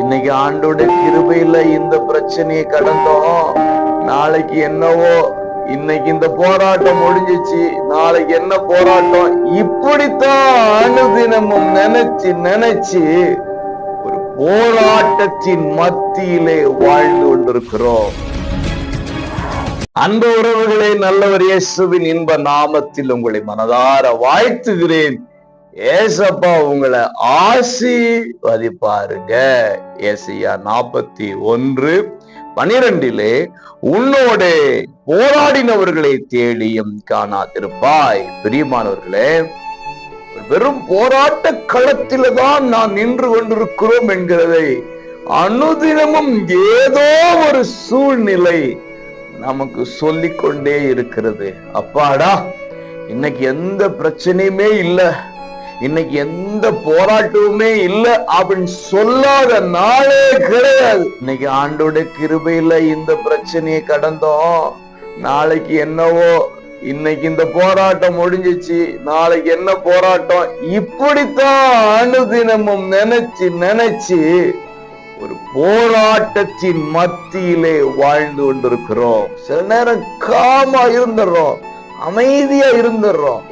இன்னைக்கு ஆண்டோட கிருபையில இந்த பிரச்சனையை கடந்தோம். நாளைக்கு என்னவோ இன்னைக்கு இந்த போராட்டம் முடிஞ்சிச்சு. நாளைக்கு என்ன போராட்டம்? இப்படித்தான் அனுதினமும் நினைச்சு நினைச்சு ஒரு போராட்டத்தின் மத்தியிலே வாழ்ந்து கொண்டிருக்கிறோம். அன்பு உறவுகளே நல்லவர் இயேசுவின் இன்ப நாமத்தில் உங்களை மனதார வாழ்த்துகிறேன். ஏசப்பா உங்களை ஆசீர்வதிப்பாருங்க. ஏசியா நாற்பத்தி ஒன்று பனிரெண்டிலே உன்னோடு போராடினவர்களை தேடியும் காணாதிருப்பாய். பிரியமானவர்களே வெறும் போராட்ட களத்தில தான் நாம் நின்று கொண்டிருக்கிறோம் என்கிறதை அனுதினமும் ஏதோ ஒரு சூழ்நிலை நமக்கு சொல்லிக் கொண்டே இருக்கிறது. அப்பாடா இன்னைக்கு எந்த பிரச்சனையுமே இல்ல. இன்னைக்கு எந்த போராட்டமுமே இல்ல அப்படின்னு சொல்லாத நாளே கிடையாது. இன்னைக்கு ஆண்டோட கிருபையில இந்த பிரச்சனையை கடந்தோம். நாளைக்கு என்னவோ இன்னைக்கு இந்த போராட்டம் முடிஞ்சிச்சு. நாளைக்கு என்ன போராட்டம்? இப்படித்தான் அனுதினமும் நினைச்சு நினைச்சு ஒரு போராட்டத்தின் மத்தியிலே வாழ்ந்து கொண்டிருக்கிறோம். சில நேரம் காமா இருந்துடுறோம் அமைதியா இருந்துடுறோம்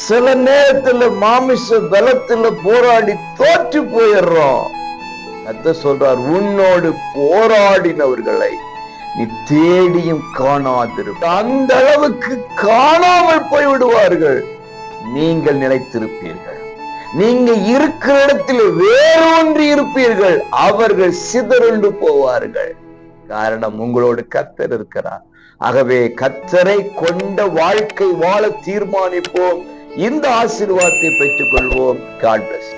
சில நேரத்துல மாமிச பலத்துல போராடி தோற்று போயிடுறோம். அத்த சொல்றார் உன்னோடு போராடினவர்களை நீ தேடியும் காணாதிருப்ப அந்த அளவுக்கு காணாமல் போய் விடுவார்கள் நீங்கள் நிலைத்திருப்பீர்கள். நீங்க இருக்கிற இடத்தில் வேறொன்று இருப்பீர்கள். அவர்கள் சிதறுண்டு போவார்கள். காரணம் உங்களோடு கத்தர் இருக்கிறார். ஆகவே கத்தரை கொண்ட வாழ்க்கை வாழ தீர்மானிப்போம். இந்த ஆசீர்வாதத்தை பெற்றுக் கொள்வோம் காட் பிளஸ்